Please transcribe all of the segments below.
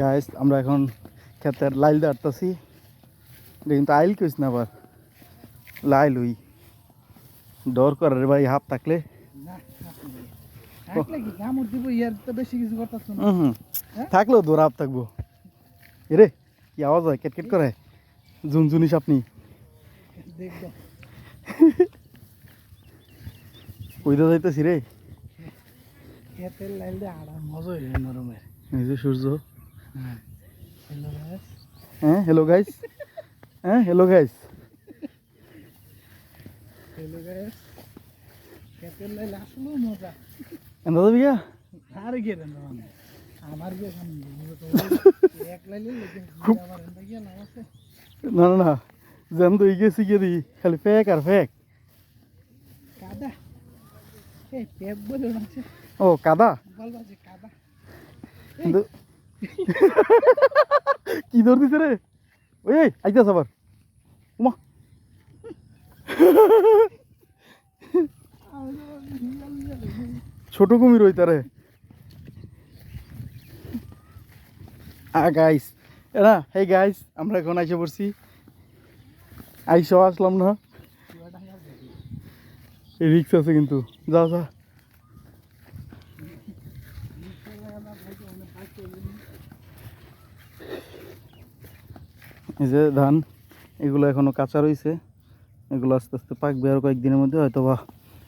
Guys আমরা এখন ক্ষেতের লাইল দাঁড়তাছি এটা কিন্তু আইল কইস না আবার। লাইল হই ডর করে রে ভাই হাফ থাকলে। থাকলে দৌড় হাফ থাকব। এরে কি আওয়াজ হয়? কেটকেট করে। ঝুনঝুনিস আপনি। কইতে যাইতেছি রে। খেতের লাইলে আড়া মজা হয়ে নরমের এই যে সূর্য। হ্যাঁ হ্যালো গাইস হ্যাঁ হ্যালো গাইস হ্যাঁ হ্যালো গাইস খেতের লাইলে আসলেও মজা এন্দা যাবি গা আর গিয়ে দেন মানে আমার গিয়ে সামনে এক লাইলে আছে। না না না। যেন তো গেছি গিয়ে দিই খালি ফেক আর ফেক কাদা। এই পেপ বলে ও কাদা? বলবা যে কাদা। কি ধর দিছে রে? ওই আইতাস আবার। উমা। ছোট কুমির ওই তারে। গাইস এরা হে গাইস আমরা এখন আইসে পড়ছি। আইসা আসলাম না। রিক্স আছে কিন্তু। যা যা। এই যে ধান, এগুলো এখনও কাঁচা রয়েছে এগুলো আস্তে আস্তে পাকবে আর কয়েকদিনের মধ্যে হয়তো বা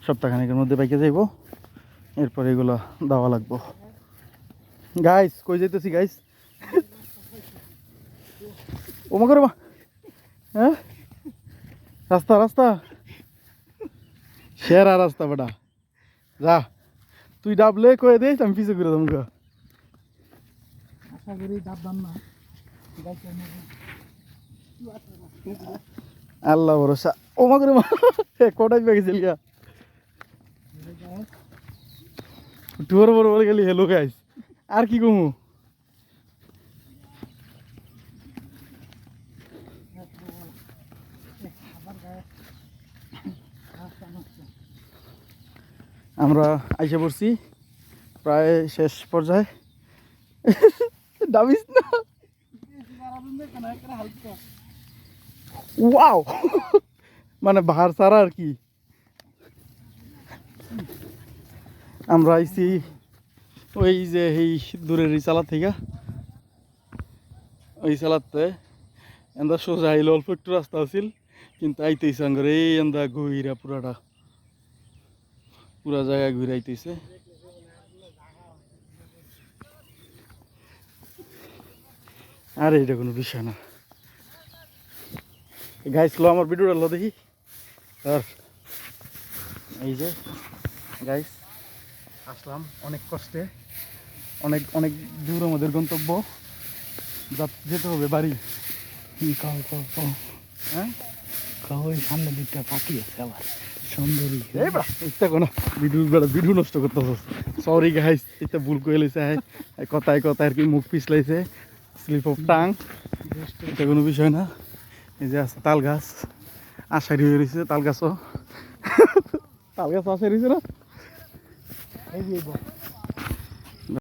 সপ্তাহখানেকের মধ্যে পাইকে যাইব। এরপর এগুলো দেওয়া লাগবো। গাইস কই যাইতেছি গাইস ওমা মা। হ্যাঁ? রাস্তা রাস্তা। সেরা রাস্তা বেটা। যা, তুই ডাবলে কয়ে দিস আমি পিছু করে তোমাকে আশা করি দাবদাম না। আল্লাহ ভরসা। করে মা কটাই পেয়েছিল গা? টুয়ার বড় বলে গেলি হেলো গাইস আর কি কমু? আমরা আইসা পড়ছি, প্রায় শেষ পর্যায়ে। ডাবিস না। ওয়াও মানে ভার ছাড়া আর কি? আমরা আইছি ওই যে এই দূরের এই চালা থেকে। ওই চালাতে এন্দা সোজা আইলে, অল্প একটু রাস্তা আছিল, কিন্তু আইতেছে আঙ্গরে, এই এন্দা ঘুইরা পুরাটা। পুরা জায়গায় ঘুরে আইতেছে আর, এটা কোনো বিষয় না। গাইস লো আমার ভিডিওটা লো দেখি আর এই যে গাইস আসলাম অনেক কষ্টে। অনেক অনেক দূর আমাদের গন্তব্য। যা- যেতে হবে বাড়ি। কাউ কাউ কাউ হ্যাঁ? কাউ ওই সামনে দিকটা পাখি আছে আবার। সুন্দরী। ইত্যা কোনো ভিডিও বেড়া ভিডিও নষ্ট করতেছ। সরি গাইস ইত্যা ভুল করে লইছে হ্যাঁ। কথায় কথায় আর কি মুখ পিছলাইছে। স্লিপ অফ টাং এটা কোনো বিষয় না। এই যে আছে তাল গাছ আশারি হয়ে রয়েছে তাল গাছও তাল গাছ আশারি রয়েছে না এই যে